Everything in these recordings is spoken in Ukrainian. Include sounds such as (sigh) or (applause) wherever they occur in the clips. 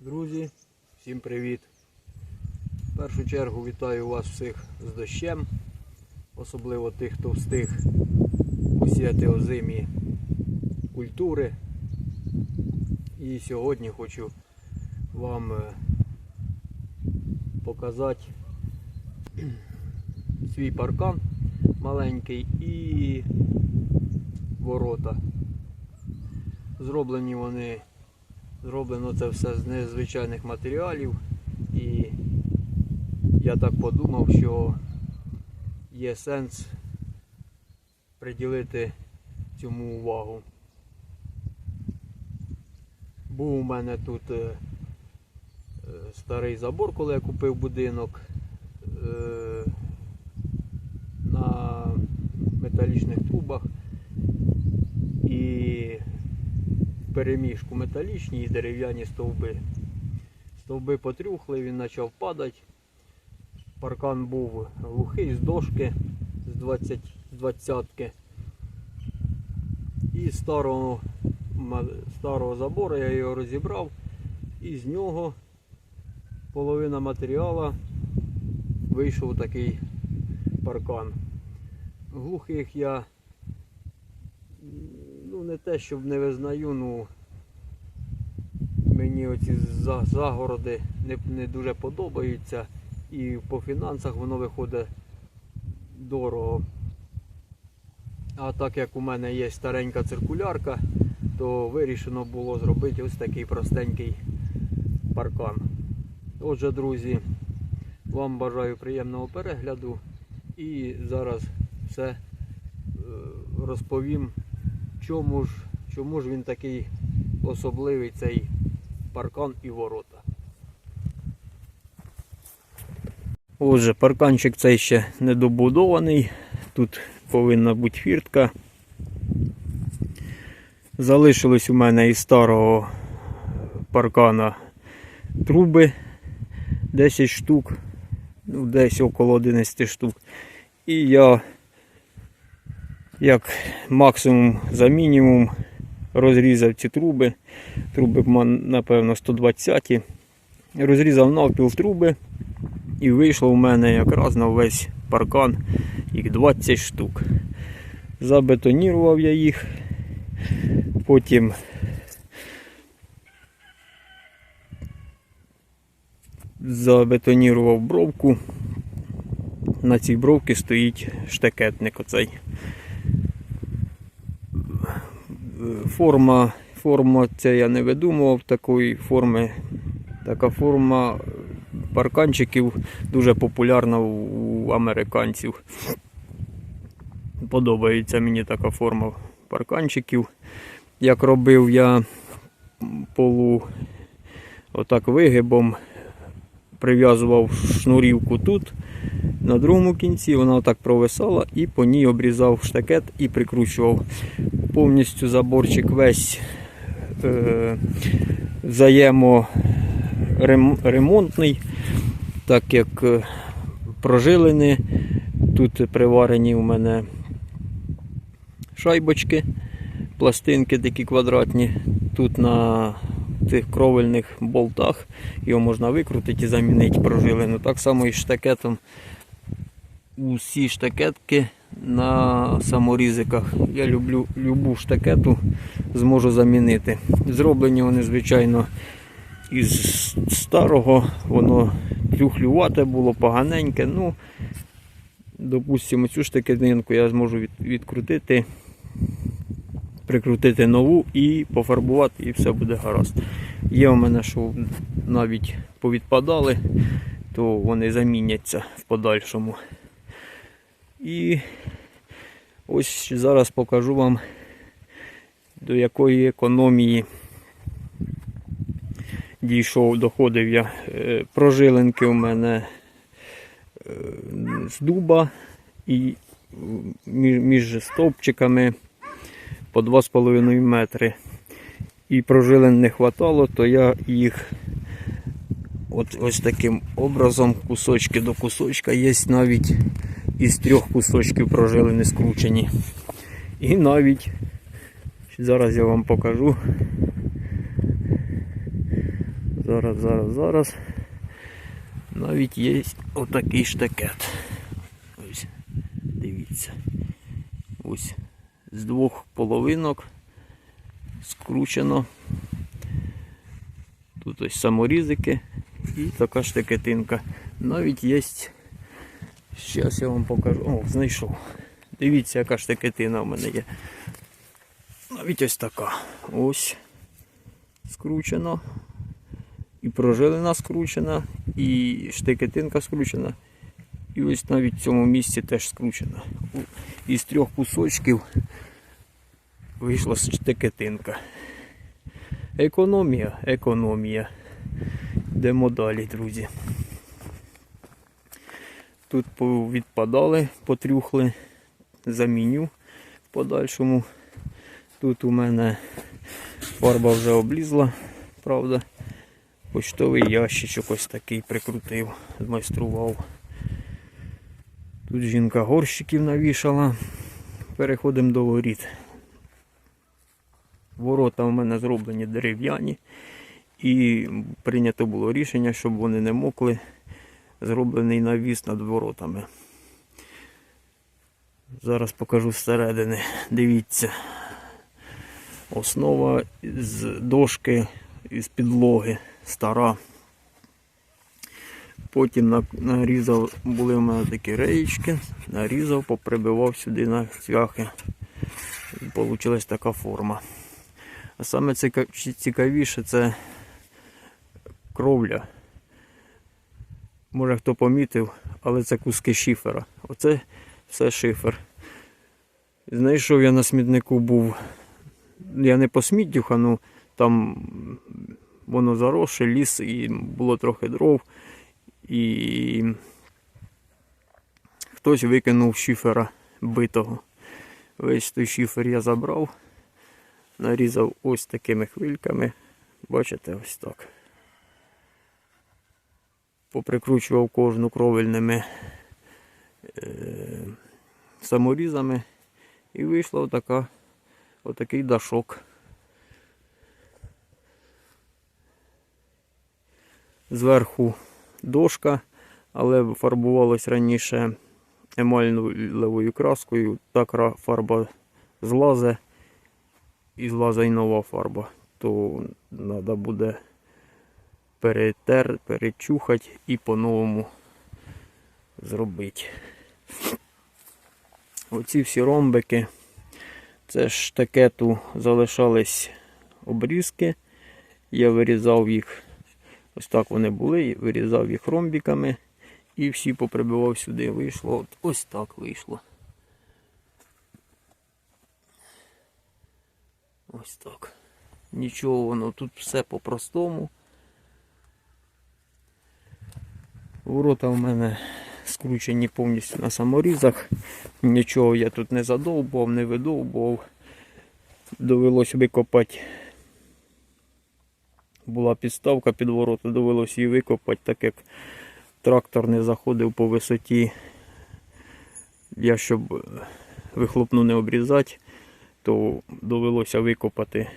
Друзі, всім привіт! В першу чергу вітаю вас всіх з дощем, особливо тих, хто встиг посіяти озимі культури. І сьогодні хочу вам е, показати (clears throat) свій паркан маленький і ворота. Зроблені вони Зроблено це все з незвичайних матеріалів і я так подумав, що є сенс приділити цьому увагу. Був у мене тут е, е, старий забор, коли я купив будинок е, на металічних трубах і переміжку металічні і дерев'яні стовби. Стовби потрюхли, він почав падати. Паркан був глухий з дошки з 20 з 20-ки. І старого, старого забору я його розібрав. І з нього половина матеріалу вийшов такий паркан. Глухих я ну не те, щоб не визнаю, ну мені оці загороди не, не дуже подобаються. І по фінансах воно виходить дорого. А так як у мене є старенька циркулярка, то вирішено було зробити ось такий простенький паркан. Отже, друзі, вам бажаю приємного перегляду і зараз все е, розповім чому ж, чому ж він такий особливий цей паркан і ворота. Отже, парканчик цей ще не добудований. Тут повинна бути фіртка. Залишилось у мене із старого паркана труби 10 штук, ну, десь около 11 штук. І я як максимум за мінімум розрізав ці труби. Труби, напевно, 120. Розрізав навпіл труби і вийшло у мене якраз на весь паркан їх 20 штук. Забетонірував я їх. Потім забетонірував бровку. На цій бровці стоїть штекетник оцей. Форма, форма це я не видумував такої форми. Така форма парканчиків дуже популярна у, американців. Подобається мені така форма парканчиків. Як робив я полу отак вигибом, прив'язував шнурівку тут, на другому кінці вона отак провисала і по ній обрізав штакет і прикручував повністю заборчик весь е, взаєморемонтний, так як е, прожилини. Тут приварені у мене шайбочки, пластинки такі квадратні. Тут на цих кровельних болтах його можна викрутити і замінити прожилину. Так само і штакетом. Усі штакетки на саморізиках. Я люблю любу штакету, зможу замінити. Зроблені вони, звичайно, із старого, воно трюхлювате було, поганеньке. Ну, допустимо, цю штакетинку я зможу від, відкрутити, прикрутити нову і пофарбувати, і все буде гаразд. Є у мене, що навіть повідпадали, то вони заміняться в подальшому. І ось зараз покажу вам, до якої економії дійшов, доходив я. Е, Прожилинки у мене е, з дуба і між, стовпчиками по 2,5 метри. І прожилин не хватало, то я їх от ось таким образом, кусочки до кусочка, є навіть із трьох кусочків прожилини скручені. І навіть зараз я вам покажу. Зараз, зараз, зараз. Навіть є отакий штекет. Ось, дивіться. Ось з двох половинок скручено. Тут ось саморізики і така штекетинка. Навіть є. Зараз я вам покажу. О, знайшов. Дивіться, яка штекетина в мене є. Навіть ось така. Ось. Скручено. І прожилина скручена, і штекетинка скручена. І ось навіть в цьому місці теж скручена. Із трьох кусочків вийшла штекетинка. Економія, економія. Йдемо далі, друзі. Тут відпадали, потрюхли, заміню в подальшому. Тут у мене фарба вже облізла, правда. Почтовий ящичок ось такий прикрутив, змайстрував. Тут жінка горщиків навішала. Переходимо до воріт. Ворота у мене зроблені дерев'яні. І прийнято було рішення, щоб вони не мокли. Зроблений навіс над воротами. Зараз покажу зсередини. Дивіться. Основа з дошки із підлоги стара. Потім нарізав, були в мене такі реєчки, нарізав, поприбивав сюди на цвяхи. І Получилась така форма. А саме цікавіше це кровля. Може хто помітив, але це куски шифера. Оце все шифер. Знайшов я на смітнику був. Я не по сміттю хану, там воно заросше, ліс, і було трохи дров. І хтось викинув шифера битого. Весь той шифер я забрав, нарізав ось такими хвильками. Бачите, ось так. Поприкручував кожну кровельними е, саморізами. І вийшла отака, отакий дашок. Зверху дошка, але фарбувалась раніше емальною краскою. Так фарба злазе і злазе і нова фарба. То треба буде перетер, перечухати і по-новому зробити. Оці всі ромбики, це ж такету залишались обрізки. Я вирізав їх, ось так вони були, вирізав їх ромбиками і всі поприбивав сюди. Вийшло, от ось так вийшло. Ось так. Нічого воно тут все по-простому. Ворота в мене скручені повністю на саморізах. Нічого я тут не задовбував, не видовбував. Довелось викопати. Була підставка під ворота, довелось її викопати, так як трактор не заходив по висоті. Я щоб вихлопну не обрізати, то довелося викопати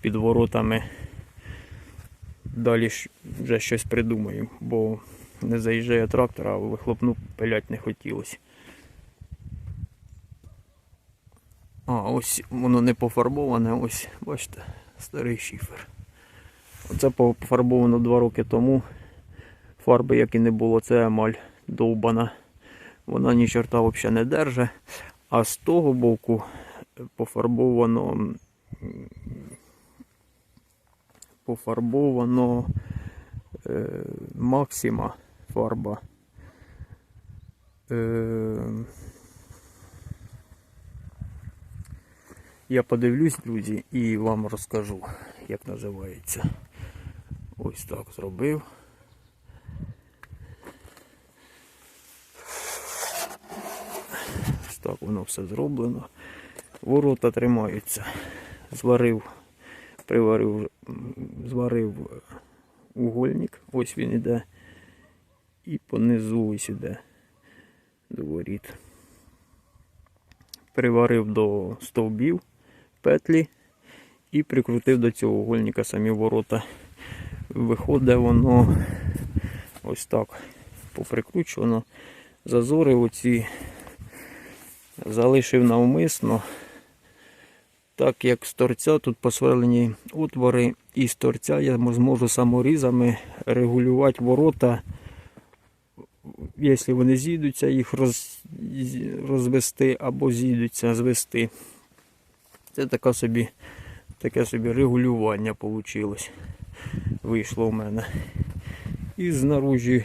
під воротами. Далі вже щось придумаю, бо не заїжджає трактор, а вихлопну пилять не хотілося. А, ось воно не пофарбоване, ось, бачите, старий шифер. Оце пофарбовано два роки тому. Фарби, як і не було, це емаль довбана. Вона ні чорта взагалі не держить. А з того боку пофарбовано пофарбовано е, Максима фарба. Е, я подивлюсь, друзі, і вам розкажу, як називається. Ось так зробив. Ось так воно все зроблено. Ворота тримаються. Зварив, приварив, зварив угольник. Ось він іде. І понизу ось іде до воріт. Приварив до стовбів петлі і прикрутив до цього угольника самі ворота. виходить воно ось так поприкручувано. Зазори оці залишив навмисно. Так як з торця тут посверлені отвори, і з торця я зможу саморізами регулювати ворота. Якщо вони зійдуться, їх роз, розвести або зійдуться звести. Це така собі, таке собі регулювання вийшло. Вийшло в мене. І знаружі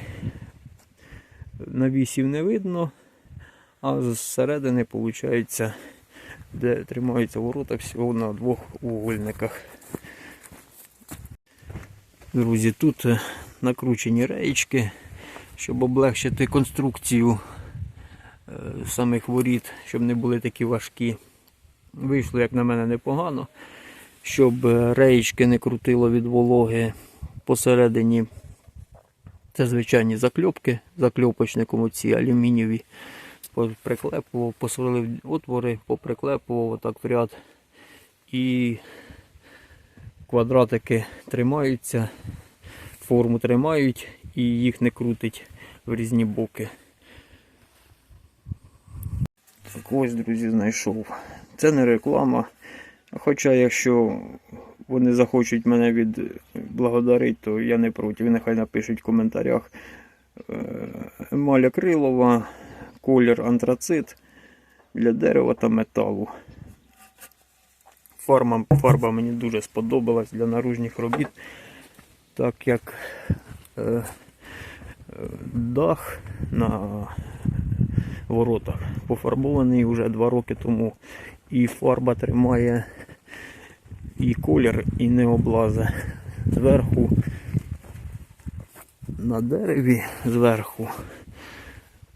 навісів не видно, а зсередини виходить, де тримаються ворота всього на двох угольниках. Друзі, тут е, накручені реєчки, щоб облегшити конструкцію е, самих воріт, щоб не були такі важкі. Вийшло, як на мене, непогано, щоб е, реєчки не крутило від вологи посередині. Це звичайні закльопки, закльопочником оці алюмінієві. Приклепував, посверлив отвори, поприклепував отак в ряд. І квадратики тримаються, форму тримають і їх не крутить в різні боки. Так ось, друзі, знайшов. Це не реклама. Хоча, якщо вони захочуть мене відблагодарити, то я не проти. Нехай напишуть в коментарях. Е, Емаль акрилова, колір антрацит для дерева та металу. Фарба, фарба мені дуже сподобалась для наружних робіт, так як е, е, дах на воротах пофарбований вже два роки тому. І фарба тримає і колір, і не облазе. Зверху на дереві зверху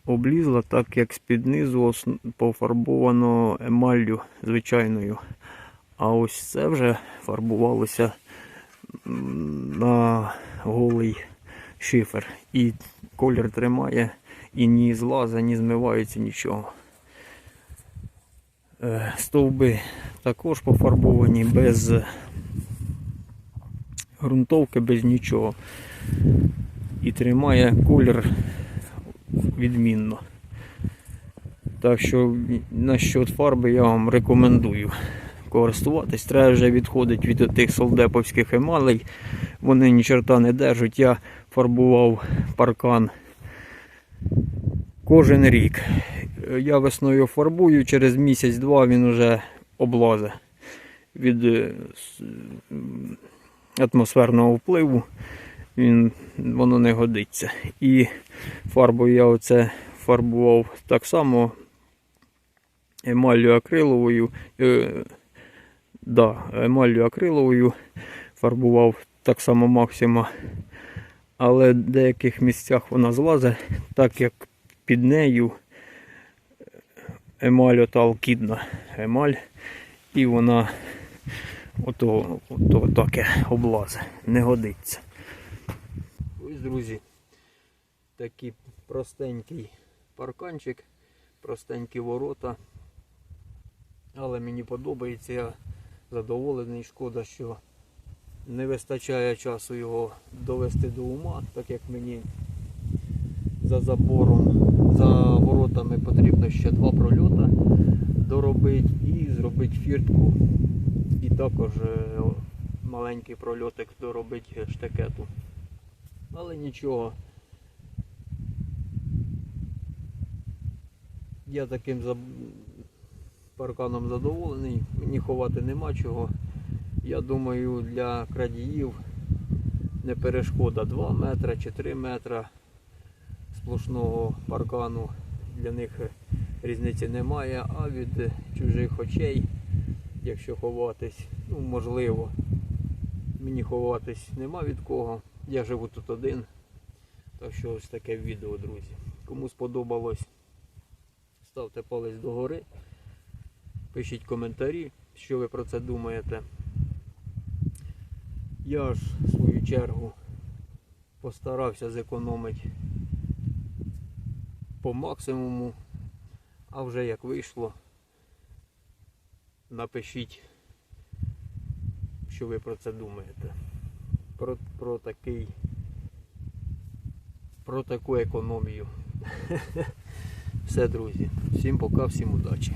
облізла, так як з-під низу пофарбовано емаллю звичайною. А ось це вже фарбувалося на голий шифер. І колір тримає, і ні злаза, ні змивається нічого. Е, Стовби також пофарбовані без ґрунтовки, без нічого. І тримає колір відмінно. Так що насчет фарби я вам рекомендую користуватись. Треба вже відходити від тих солдеповських емалей. Вони ні чорта не держать. Я фарбував паркан кожен рік. Я весною фарбую, через місяць-два він вже облазе від е, атмосферного впливу. Він, воно не годиться. І фарбою я оце фарбував так само емаллю акриловою. Е, да, емаллю акриловою фарбував так само максима. Але в деяких місцях вона злазить, так як під нею емаль ота алкідна емаль, і вона ото, ото таке облазе, не годиться. Друзі, такий простенький парканчик, простенькі ворота. Але мені подобається, я задоволений. Шкода, що не вистачає часу його довести до ума, так як мені за забором, за воротами потрібно ще два прольота доробити і зробити фіртку. І також е, маленький прольотик доробити штекету. Але нічого. Я таким парканом задоволений, мені ховати нема чого. Я думаю, для крадіїв не перешкода 2 метри чи 3 метра сплошного паркану. Для них різниці немає, а від чужих очей, якщо ховатись, ну можливо, мені ховатись нема від кого. Я живу тут один. Так що ось таке відео, друзі. Кому сподобалось, ставте палець догори. Пишіть коментарі, що ви про це думаєте. Я ж в свою чергу постарався зекономити по максимуму, а вже як вийшло, напишіть, що ви про це думаєте. Про, про такий про таку економію. (laughs) Все, друзі. Всім пока, всім удачі.